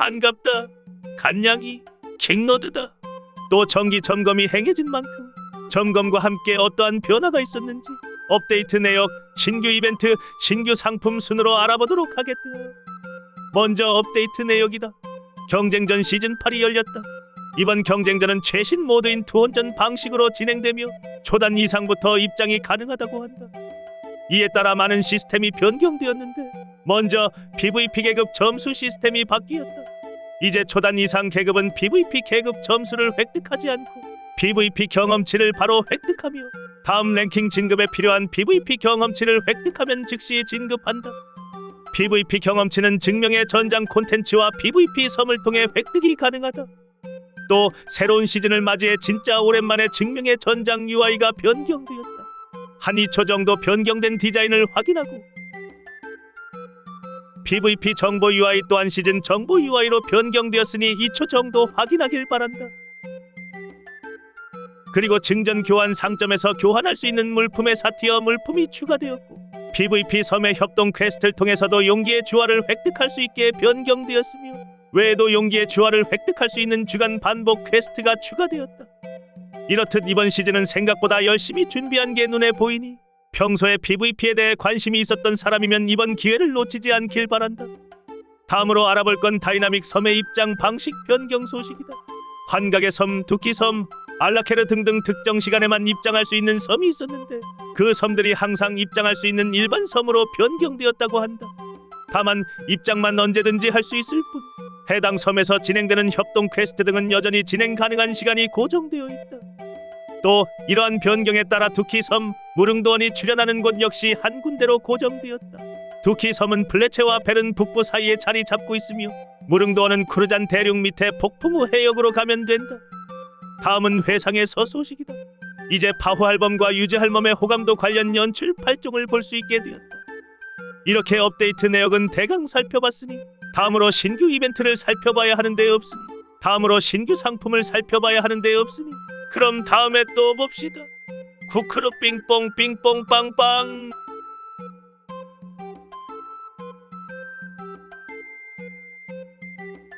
반갑다. 간양이 킹로드다. 또 정기 점검이 행해진 만큼 점검과 함께 어떠한 변화가 있었는지 업데이트 내역, 신규 이벤트, 신규 상품 순으로 알아보도록 하겠다. 먼저 업데이트 내역이다. 경쟁전 시즌 8이 열렸다. 이번 경쟁전은 최신 모드인 투혼전 방식으로 진행되며 초단 이상부터 입장이 가능하다고 한다. 이에 따라 많은 시스템이 변경되었는데 먼저 PVP 계급 점수 시스템이 바뀌었다. 이제 초단 이상 계급은 PVP 계급 점수를 획득하지 않고 PVP 경험치를 바로 획득하며 다음 랭킹 진급에 필요한 PVP 경험치를 획득하면 즉시 진급한다. PVP 경험치는 증명의 전장 콘텐츠와 PVP 섬을 통해 획득이 가능하다. 또 새로운 시즌을 맞이해 진짜 오랜만에 증명의 전장 UI가 변경되었다. 한 2초 정도 변경된 디자인을 확인하고 PVP 정보 UI 또한 시즌 정보 UI로 변경되었으니 2초 정도 확인하길 바란다. 그리고 증전 교환 상점에서 교환할 수 있는 물품의 사티어 물품이 추가되었고 PVP 섬의 협동 퀘스트를 통해서도 용기의 주화를 획득할 수 있게 변경되었으며 외에도 용기의 주화를 획득할 수 있는 주간 반복 퀘스트가 추가되었다. 이렇듯 이번 시즌은 생각보다 열심히 준비한 게 눈에 보이니 평소에 PVP에 대해 관심이 있었던 사람이면 이번 기회를 놓치지 않길 바란다. 다음으로 알아볼 건 다이나믹 섬의 입장 방식 변경 소식이다. 환각의 섬, 두키섬, 알라케르 등등 특정 시간에만 입장할 수 있는 섬이 있었는데 그 섬들이 항상 입장할 수 있는 일반 섬으로 변경되었다고 한다. 다만 입장만 언제든지 할 수 있을 뿐 해당 섬에서 진행되는 협동 퀘스트 등은 여전히 진행 가능한 시간이 고정되어 있다. 또 이러한 변경에 따라 두키섬, 무릉도원이 출연하는 곳 역시 한 군데로 고정되었다. 두키섬은 플레체와 베른 북부 사이에 자리 잡고 있으며 무릉도원은 크루잔 대륙 밑에 폭풍우 해역으로 가면 된다. 다음은 회상에서 소식이다. 이제 파후 앨범과 유재 할멈의 호감도 관련 연출 8종을 볼 수 있게 되었다. 이렇게 업데이트 내역은 대강 살펴봤으니 다음으로 신규 이벤트를 살펴봐야 하는데 없으니 다음으로 신규 상품을 살펴봐야 하는데 없으니 그럼 다음에 또 봅시다. 쿠크루 빙뽕 빙뽕 빵빵